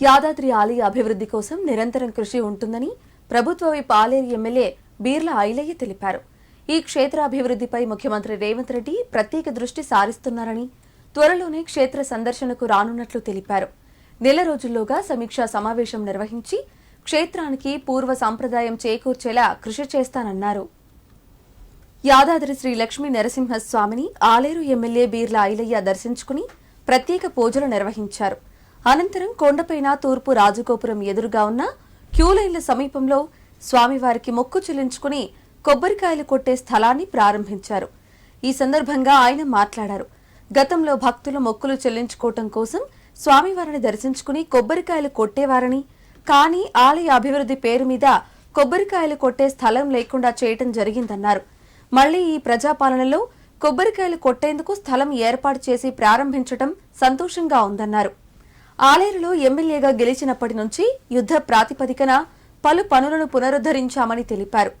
యాదాద్రి ఆలయ అభివృద్ధి కోసం నిరంతరం కృషి ఉంటుందని ప్రభుత్వ విప్ ఆలేరు ఎమ్మెల్యే బీర్ల ఐలయ్య తెలిపారు. ఈ క్షేత్ర అభివృద్ధిపై ముఖ్యమంత్రి రేవంత్ రెడ్డి ప్రత్యేక దృష్టి సారిస్తున్నారని త్వరలోనే క్షేత్ర సందర్శనకు రానున్నట్లు తెలిపారు. నెల రోజుల్లోగా సమీక్షా సమావేశం నిర్వహించి క్షేత్రానికి పూర్వ సంప్రదాయం చేకూర్చేలా కృషి చేస్తానన్నారు. యాదాద్రి శ్రీ లక్ష్మీ నరసింహస్వామిని ఆలేరు ఎమ్మెల్యే బీర్ల ఐలయ్య దర్శించుకుని ప్రత్యేక పూజలు నిర్వహించారు. అనంతరం కొండపైన తూర్పు రాజగోపురం ఎదురుగా ఉన్న క్యూలైన్ల సమీపంలో స్వామివారికి మొక్కు చెల్లించుకుని కొబ్బరికాయలు కొట్టే స్థలాన్ని ప్రారంభించారు. ఈ సందర్భంగా ఆయన మాట్లాడారు. గతంలో భక్తులు మొక్కులు చెల్లించుకోవటం కోసం స్వామివారిని దర్శించుకుని కొబ్బరికాయలు కొట్టేవారని కానీ ఆలయ అభివృద్ధి పేరు మీద కొబ్బరికాయలు కొట్టే స్థలం లేకుండా చేయటం జరిగిందన్నారు. మళ్ళీ ఈ ప్రజాపాలనలో కొబ్బరికాయలు కొట్టేందుకు స్థలం ఏర్పాటు చేసి ప్రారంభించటం సంతోషంగా ఉందన్నారు. ఆలేరులో ఎమ్మెల్యేగా గెలిచినప్పటి నుంచి యుద్ధ ప్రాతిపదికన పలు పనులను పునరుద్ధరించామని తెలిపారు.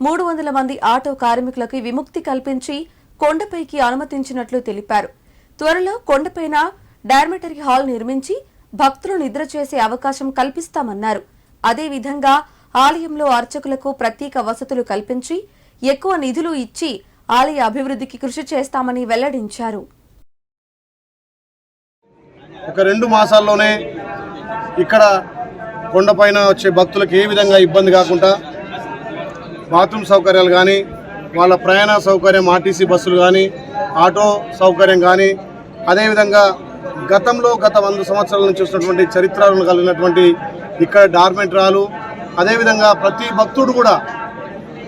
మూడు వందల మంది ఆటో కార్మికులకు విముక్తి కల్పించి కొండపైకి అనుమతించినట్లు తెలిపారు. త్వరలో కొండపైన డార్మెటరీ హాల్ నిర్మించి భక్తులు నిద్ర చేసే అవకాశం కల్పిస్తామన్నారు. అదేవిధంగా ఆలయంలో అర్చకులకు ప్రత్యేక వసతులు కల్పించి ఎక్కువ నిధులు ఇచ్చి ఆలయ అభివృద్ధికి కృషి చేస్తామని వెల్లడించారు. ఒక రెండు మాసాల్లోనే ఇక్కడ కొండపైన వచ్చే భక్తులకు ఏ విధంగా ఇబ్బంది కాకుండా బాత్రూమ్ సౌకర్యాలు కానీ వాళ్ళ ప్రయాణ సౌకర్యం ఆర్టీసీ బస్సులు కానీ ఆటో సౌకర్యం కానీ అదేవిధంగా గతంలో గత వంద సంవత్సరాల నుంచి వచ్చినటువంటి చరిత్రలను కలిగినటువంటి ఇక్కడ డార్మెంటరాలు అదేవిధంగా ప్రతి భక్తుడు కూడా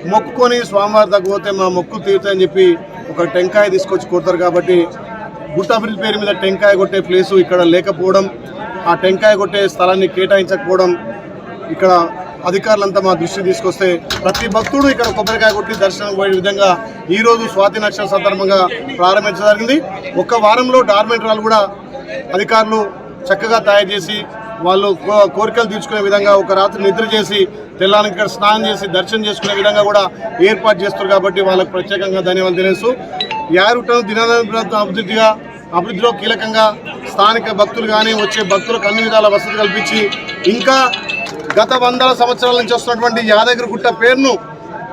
మొక్కుకొని స్వామివారి దగ్గర పోతే మా మొక్కు తీరుతాయని చెప్పి ఒక టెంకాయ తీసుకొచ్చి కొడతారు కాబట్టి గుట్ట పేరు మీద టెంకాయ కొట్టే ప్లేసు ఇక్కడ లేకపోవడం ఆ టెంకాయ కొట్టే స్థలాన్ని కేటాయించకపోవడం ఇక్కడ అధికారులంతా మా దృష్టి తీసుకొస్తే ప్రతి భక్తుడు ఇక్కడ కొబ్బరికాయ కొట్టి దర్శనం పోయే విధంగా ఈరోజు స్వాతి నక్షత్ర సందర్భంగా ప్రారంభించడం జరిగింది. ఒక్క వారంలో డార్మెంటరాలు కూడా అధికారులు చక్కగా తయారు చేసి వాళ్ళు కో- కోరికలు తీర్చుకునే విధంగా ఒక రాత్రి నిద్ర చేసి తెల్లానికి ఇక్కడ స్నానం చేసి దర్శనం చేసుకునే విధంగా కూడా ఏర్పాటు చేస్తారు కాబట్టి వాళ్ళకు ప్రత్యేకంగా ధన్యవాదాలు తెలుసు యారుటను దినాభివృద్ధి అభివృద్ధిగా అభివృద్ధిలో కీలకంగా స్థానిక భక్తులు కానీ వచ్చే భక్తులకు అన్ని విధాల వసతి కల్పించి ఇంకా గత వందల సంవత్సరాల నుంచి వస్తున్నటువంటి యాదగిరిగుట్ట పేరును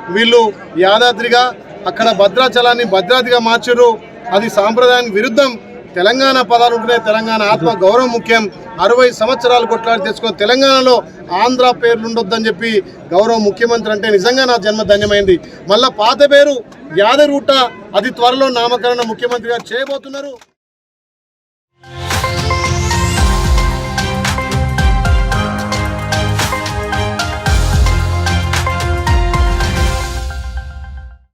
వీళ్ళు యాదాద్రిగా అక్కడ భద్రాచలాన్ని భద్రాద్రిగా మార్చారు. అది సాంప్రదాయానికి విరుద్ధం. తెలంగాణ పదాలు ఉంటున్నాయి తెలంగాణ ఆత్మ గౌరవం ముఖ్యం. అరవై సంవత్సరాలు కొట్లాడి తెచ్చుకున్న తెలంగాణలో ఆంధ్ర పేర్లు ఉండొద్దని చెప్పి గౌరవ ముఖ్యమంత్రి అంటే నిజంగా నా జన్మ ధన్యమైంది. మళ్ళా పాత పేరు యాదరూట గుట్ట అది త్వరలో నామకరణ ముఖ్యమంత్రిగా చేయబోతున్నారు.